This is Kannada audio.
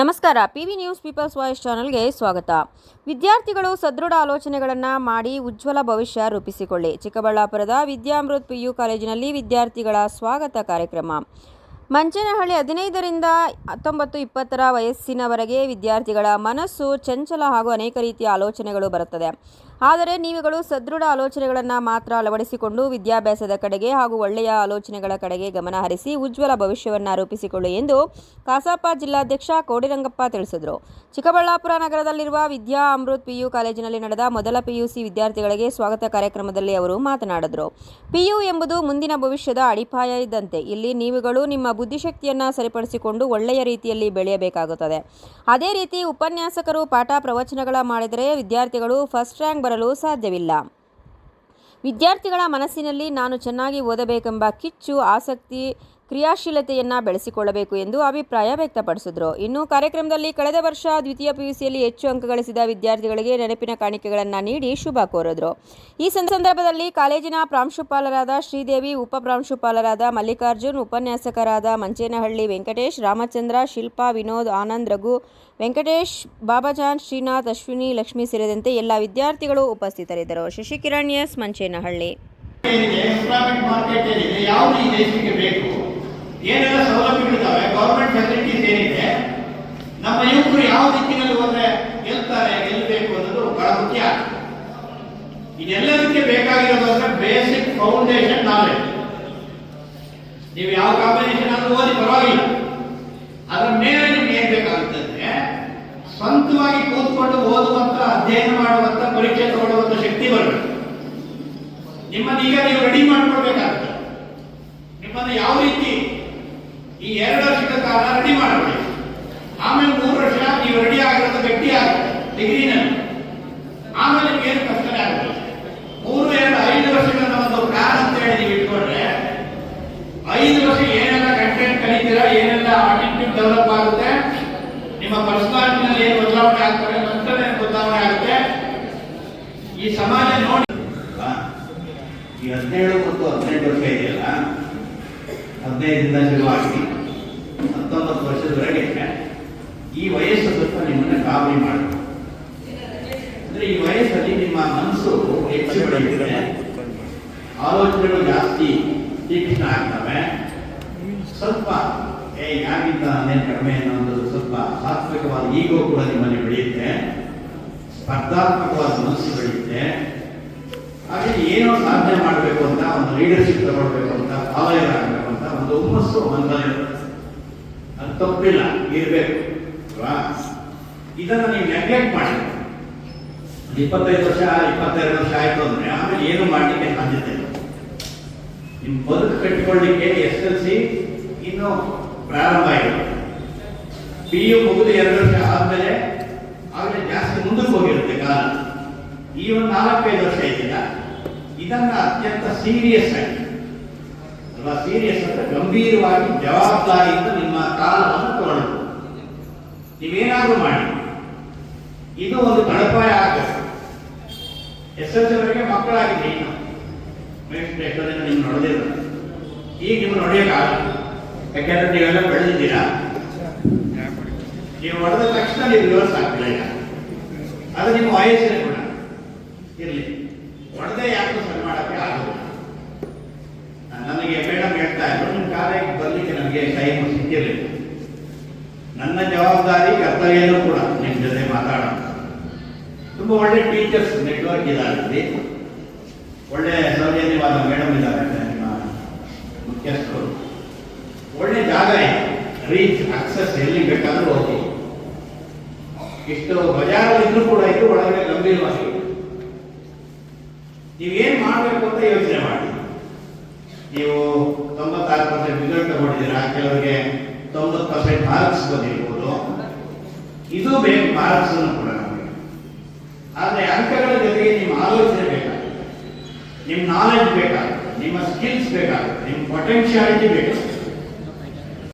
ನಮಸ್ಕಾರ. P V news people's voice ಚಾನಲ್ಗೆ ಸ್ವಾಗತ. ವಿದ್ಯಾರ್ಥಿಗಳು ಸದೃಢ ಆಲೋಚನೆಗಳನ್ನು ಮಾಡಿ ಉಜ್ವಲ ಭವಿಷ್ಯ ರೂಪಿಸಿಕೊಳ್ಳಿ. ಚಿಕ್ಕಬಳ್ಳಾಪುರದ ವಿದ್ಯಾಮೃತ್ ಪಿ ಯು ಕಾಲೇಜಿನಲ್ಲಿ ವಿದ್ಯಾರ್ಥಿಗಳ ಸ್ವಾಗತ ಕಾರ್ಯಕ್ರಮ. ಮಂಚನಹಳ್ಳಿ ಹದಿನೈದರಿಂದ ಹತ್ತೊಂಬತ್ತು ಇಪ್ಪತ್ತರ ವಯಸ್ಸಿನವರೆಗೆ ವಿದ್ಯಾರ್ಥಿಗಳ ಮನಸ್ಸು ಚಂಚಲ ಹಾಗೂ ಅನೇಕ ರೀತಿಯ ಆಲೋಚನೆಗಳು ಬರುತ್ತದೆ. ಆದರೆ ನೀವುಗಳು ಸದೃಢ ಆಲೋಚನೆಗಳನ್ನು ಮಾತ್ರ ಅಳವಡಿಸಿಕೊಂಡು ವಿದ್ಯಾಭ್ಯಾಸದ ಕಡೆಗೆ ಹಾಗೂ ಒಳ್ಳೆಯ ಆಲೋಚನೆಗಳ ಕಡೆಗೆ ಗಮನ ಹರಿಸಿ ಉಜ್ವಲ ಭವಿಷ್ಯವನ್ನು ರೂಪಿಸಿಕೊಳ್ಳಿ ಎಂದು ಕಸಾಪ ಜಿಲ್ಲಾಧ್ಯಕ್ಷ ಕೋಡಿರಂಗಪ್ಪ ತಿಳಿಸಿದರು. ಚಿಕ್ಕಬಳ್ಳಾಪುರ ನಗರದಲ್ಲಿರುವ ವಿದ್ಯಾ ಅಮೃತ್ ಪಿಯು ಕಾಲೇಜಿನಲ್ಲಿ ನಡೆದ ಮೊದಲ ಪಿಯುಸಿ ವಿದ್ಯಾರ್ಥಿಗಳಿಗೆ ಸ್ವಾಗತ ಕಾರ್ಯಕ್ರಮದಲ್ಲಿ ಅವರು ಮಾತನಾಡಿದರು. ಪಿಯು ಎಂಬುದು ಮುಂದಿನ ಭವಿಷ್ಯದ ಅಡಿಪಾಯ ಇದ್ದಂತೆ. ಇಲ್ಲಿ ನೀವುಗಳು ನಿಮ್ಮ ಬುದ್ಧಿಶಕ್ತಿಯನ್ನು ಸರಿಪಡಿಸಿಕೊಂಡು ಒಳ್ಳೆಯ ರೀತಿಯಲ್ಲಿ ಬೆಳೆಯಬೇಕಾಗುತ್ತದೆ. ಅದೇ ರೀತಿ ಉಪನ್ಯಾಸಕರು ಪಾಠ ಪ್ರವಚನಗಳ ಮಾಡಿದರೆ ವಿದ್ಯಾರ್ಥಿಗಳು ಫಸ್ಟ್ ರ್ಯಾಂಕ್ ಬರಲು ಸಾಧ್ಯವಿಲ್ಲ. ವಿದ್ಯಾರ್ಥಿಗಳ ಮನಸ್ಸಿನಲ್ಲಿ ನಾನು ಚೆನ್ನಾಗಿ ಓದಬೇಕೆಂಬ ಕಿಚ್ಚು ಆಸಕ್ತಿ ಕ್ರಿಯಾಶೀಲತೆಯನ್ನು ಬೆಳೆಸಿಕೊಳ್ಳಬೇಕು ಎಂದು ಅಭಿಪ್ರಾಯ ವ್ಯಕ್ತಪಡಿಸಿದರು. ಇನ್ನು ಕಾರ್ಯಕ್ರಮದಲ್ಲಿ ಕಳೆದ ವರ್ಷ ದ್ವಿತೀಯ ಪಿಯುಸಿಯಲ್ಲಿ ಹೆಚ್ಚು ಅಂಕ ಗಳಿಸಿದ ವಿದ್ಯಾರ್ಥಿಗಳಿಗೆ ನೆನಪಿನ ಕಾಣಿಕೆಗಳನ್ನು ನೀಡಿ ಶುಭ ಕೋರಿದರು. ಈ ಸಂದರ್ಭದಲ್ಲಿ ಕಾಲೇಜಿನ ಪ್ರಾಂಶುಪಾಲರಾದ ಶ್ರೀದೇವಿ, ಉಪ ಪ್ರಾಂಶುಪಾಲರಾದ ಮಲ್ಲಿಕಾರ್ಜುನ್, ಉಪನ್ಯಾಸಕರಾದ ಮಂಚೇನಹಳ್ಳಿ ವೆಂಕಟೇಶ್, ರಾಮಚಂದ್ರ, ಶಿಲ್ಪಾ, ವಿನೋದ್, ಆನಂದ್ ರಘು, ವೆಂಕಟೇಶ್, ಬಾಬಾಜಾನ್, ಶ್ರೀನಾಥ್, ಅಶ್ವಿನಿ, ಲಕ್ಷ್ಮಿ ಸೇರಿದಂತೆ ಎಲ್ಲ ವಿದ್ಯಾರ್ಥಿಗಳು ಉಪಸ್ಥಿತರಿದ್ದರು. ಶಶಿಕಿರಣ್ ಎಸ್ ಮಂಚೇನಹಳ್ಳಿ ಯಾವ ಬೇಕು? ಏನೆಲ್ಲ ಸೌಲಭ್ಯಗಳಿದ್ದಾವೆ ಗೌರ್ಮೆಂಟ್ ಫೆಸಿಲಿಟೀಸ್ ಏನಿದೆ? ನಮ್ಮ ಯುವಕರು ಯಾವ ದಿಕ್ಕಿನಲ್ಲಿ ಹೋದ್ರೆ ಗೆಲ್ತಾರೆ, ಗೆಲ್ಲಬೇಕು ಅನ್ನೋದು ಬಹಳ ಮುಖ್ಯ. ಇದೆಲ್ಲದಕ್ಕೆ ಬೇಕಾಗಿರೋದು ಅಂದ್ರೆ ಬೇಸಿಕ್ ಫೌಂಡೇಶನ್ ನಾಲೆಜ್ ನೀವು ಯಾವ ಕಾಂಬಿನೇಷನ್ ಆದ್ರೂ ಓದಿ ಪರವಾಗಿಲ್ಲ. ಅದರ ಮೇಲೆ ನಿಮ್ಗೆ ಏನ್ ಬೇಕಾಗುತ್ತೆ ಸ್ವಂತವಾಗಿ ಕೂತ್ಕೊಂಡು ಓದುವಂತ, ಅಧ್ಯಯನ ಮಾಡುವಂತ, ಪರೀಕ್ಷೆ ತಗೊಳ್ಳುವಂತ ಶಕ್ತಿ ಬರಬೇಕು. ನಿಮ್ಮನ್ನ ಈಗ ನೀವು ರೆಡಿ ಮಾಡ್ಕೊಳ್ಬೇಕಾಗುತ್ತೆ ನಿಮ್ಮನ್ನ ಯಾವ ರೀತಿ ಈ ಎರಡು ವರ್ಷದ ಕಾಲ ರೆಡಿ ಮಾಡಬೇಕು. ಆಮೇಲೆ ಮೂರು ವರ್ಷ ನೀವು ರೆಡಿ ಆಗಿರೋದು ಗಟ್ಟಿ ಆಗುತ್ತೆ ಡಿಗ್ರಿನಲ್ಲಿ ಆಮೇಲೆ ನಿಮ್ಗೆ ಏನು ಕಷ್ಟನೇ ಆಗುತ್ತೆ? ಮೂರು, ಎರಡು, ಐದು ವರ್ಷಗಳ ಒಂದು ಪ್ಲಾನ್ ಅಂತ ಹೇಳಿ ನೀವು ಇಟ್ಕೊಂಡ್ರೆ, ಐದು ವರ್ಷ ಏನೆಲ್ಲ ಕಂಟೆಂಟ್ ಕಲಿತೀರಾ, ಏನೆಲ್ಲ ಆಟಿಟ್ಯೂಡ್ ಡೆವಲಪ್ ಆಗುತ್ತೆ, ನಿಮ್ಮ ಪರ್ಸನಾಲಿಟಿನಲ್ಲಿ ಏನು ಬದಲಾವಣೆ ಆಗ್ತಾರೆ ನಂತರ ಏನು ಬದಲಾವಣೆ ಆಗುತ್ತೆ, ಈ ಸಮಾಜ ನೋಡಿ? ಈ ಹದಿನೇಳು ಮತ್ತು ಹದಿನೆಂಟು ವರ್ಷ ಇದೆಯಲ್ಲ, ಹದಿನೈದರಿಂದ ಶುರುವಾಗಿ. ಹತ್ತೊಂಬತ್ತು ವರ್ಷದವರೆಗೆ ಈ ವಯಸ್ಸು ಸ್ವಲ್ಪ ನಿಮ್ಮನ್ನು ಕಾಬರಿ ಮಾಡಿ ಅಂದ್ರೆ ಈ ವಯಸ್ಸಲ್ಲಿ ನಿಮ್ಮ ಮನಸ್ಸು ಹೆಚ್ಚು ಬೆಳೆಯುತ್ತೆ. ಆಲೋಚನೆಗಳು ಜಾಸ್ತಿ ತೀಕ್ಷ್ಣ ಆಗ್ತವೆ. ಸ್ವಲ್ಪ, ಏ ಯಾಕಿಂತ ನಾನೇನು ಕಡಿಮೆ ಅನ್ನೋದು ಒಂದು ಸ್ವಲ್ಪ ಸಾತ್ವಿಕವಾದ ಈಗೋ ಕೂಡ ನಿಮ್ಮಲ್ಲಿ ಬೆಳೆಯುತ್ತೆ. ಸ್ಪರ್ಧಾತ್ಮಕವಾದ ಮನಸ್ಸು ಬೆಳೆಯುತ್ತೆ. ಹಾಗೆ ಏನೋ ಸಾಧನೆ ಮಾಡಬೇಕು ಅಂತ, ಒಂದು ಲೀಡರ್ಶಿಪ್ ತಗೊಳ್ಬೇಕು ಅಂತ ಫಾಲೋಯರ್ ಆಗಬೇಕು ಅಂತ, ಒಂದು ಹುಮ್ಮಸ್ಸು. ಅದು ತಪ್ಪಿಲ್ಲ, ಇರಬೇಕು. ಇದನ್ನು ನೀವು ನೆಗ್ಲೆಕ್ಟ್ ಮಾಡಿ. ಇಪ್ಪತ್ತೈದು ವರ್ಷ, ಇಪ್ಪತ್ತೆರಡು ವರ್ಷ ಆಯ್ತು ಅಂದ್ರೆ ಆಮೇಲೆ ಏನು ಮಾಡಲಿಕ್ಕೆ ಸಾಧ್ಯತೆ ಇಲ್ಲ. ನಿಮ್ಮ ಬದುಕು ಕಟ್ಟಿಕೊಳ್ಳಿಕ್ಕೆ ಎಸ್ ಎಲ್ ಸಿ ಇನ್ನು ಪ್ರಾರಂಭ ಆಗಿದೆ. ಪಿ ಯು ಮುಗಿದು ಎರಡು ವರ್ಷ ಆದಮೇಲೆ ಆಗಲೇ ಜಾಸ್ತಿ ಮುಂದಕ್ಕೆ ಹೋಗಿರುತ್ತೆ ಕಾಲ. ಈ ಒಂದು ನಾಲ್ಕೈದು ವರ್ಷ ಇದೆಯಲ್ಲ ಇದನ್ನ ಅತ್ಯಂತ ಸೀರಿಯಸ್ ಆಗಿ ಅಲ್ವಾ ಸೀರಿಯಸ್ ಅಂದ್ರೆ ಗಂಭೀರವಾಗಿ ಜವಾಬ್ದಾರಿಯಿಂದ ನಿಮ್ಮ ಕಾಲವನ್ನು ತಗೊಳ್ಳೋದು ನೀವೇನಾದ್ರೂ ಮಾಡಿ. ಇದು ಒಂದು ತಳಪಾಯ ಆಗಬೇಕು ಎಸ್ ಎಸ್ ವರೆಗೆ ಮಕ್ಕಳಾಗಿದೆ ಇನ್ನು ಮೇಷ್ಟ್ರು, ಎಷ್ಟೋ ದಿನ ನಿಮ್ಗೆ ನೋಡೋದಿಲ್ಲ. ಈಗ ನಿಮ್ಗೆ ನೋಡಿಯೋಕ್ಕಾಗಲ್ಲ ಯಾಕೆಂದ್ರೆ ನೀವೆಲ್ಲ ಬೆಳೆದಿದ್ದೀರಾ? ನೀವು ಹೊಡೆದ ತಕ್ಷಣ ನೀವು ರಿವರ್ಸ್ ಆಗ್ತಿಲ್ಲ ಈಗ? ಅದು ನಿಮ್ಮ ವಯಸ್ಸಿನ ಗುಣ. ಇರಲಿ. ಹೊಡೆದೇ ಯಾಕೆ ಸರಿ ಮಾಡೋಕ್ಕೆ ನನ್ನ ಜವಾಬ್ದಾರಿ, ಕರ್ತವ್ಯನೂ ಕೂಡ ನಿಮ್ಮ ಜೊತೆ ಮಾತಾಡೋಣ. ತುಂಬ ಒಳ್ಳೆ ಟೀಚರ್ಸ್ ನೆಟ್ವರ್ಕ್ ಇದ್ದಾರೆ ಒಳ್ಳೆ ಸೌಜನ್ಯವಾದ ಮೇಡಮ್ ಇದ್ದಾರೆ ನಿಮ್ಮ ಮುಖ್ಯಸ್ಥರು. ಒಳ್ಳೆ ಜಾಗ ಇದೆ. ರೀಚ್ ಅಕ್ಸೆಸ್ ಎಲ್ಲಿ ಬೇಕಾದರೂ ಹೋಗಿ. ಇಷ್ಟು ಇದ್ರೂ ಕೂಡ ಇದು ಒಳಗಡೆ ಗಂಭೀರವಾಗಿ ನೀವೇನು ಮಾಡಬೇಕು ಅಂತ ಯೋಚನೆ ಮಾಡಿ. ನೀವು ತೊಂಬತ್ತಾರು ಪರ್ಸೆಂಟ್ ರಿಸಲ್ಟ್ ತಗೊಂಡಿದ್ದೀರಾ? ಕೆಲವರಿಗೆ ತೊಂಬತ್ತು ಪರ್ಸೆಂಟ್ ಮಾರ್ಕ್ಸ್ ಬಂದಿರ್ಬೋದು. ಇದು ಬೇಕು ಮಾರ್ಕ್ಸ್ ಕೂಡ ನಮಗೆ. ಆದರೆ ಅಂಕಗಳ ಜೊತೆಗೆ ನಿಮ್ಮ ಆಲೋಚನೆ ಬೇಕಾಗುತ್ತೆ. ನಿಮ್ಮ ನಾಲೆಜ್ ಬೇಕಾಗುತ್ತೆ. ನಿಮ್ಮ ಸ್ಕಿಲ್ಸ್ ಬೇಕಾಗುತ್ತೆ. ನಿಮ್ಮ ಪೊಟೆನ್ಷಿಯಾಲಿಟಿ ಬೇಕಾಗುತ್ತೆ.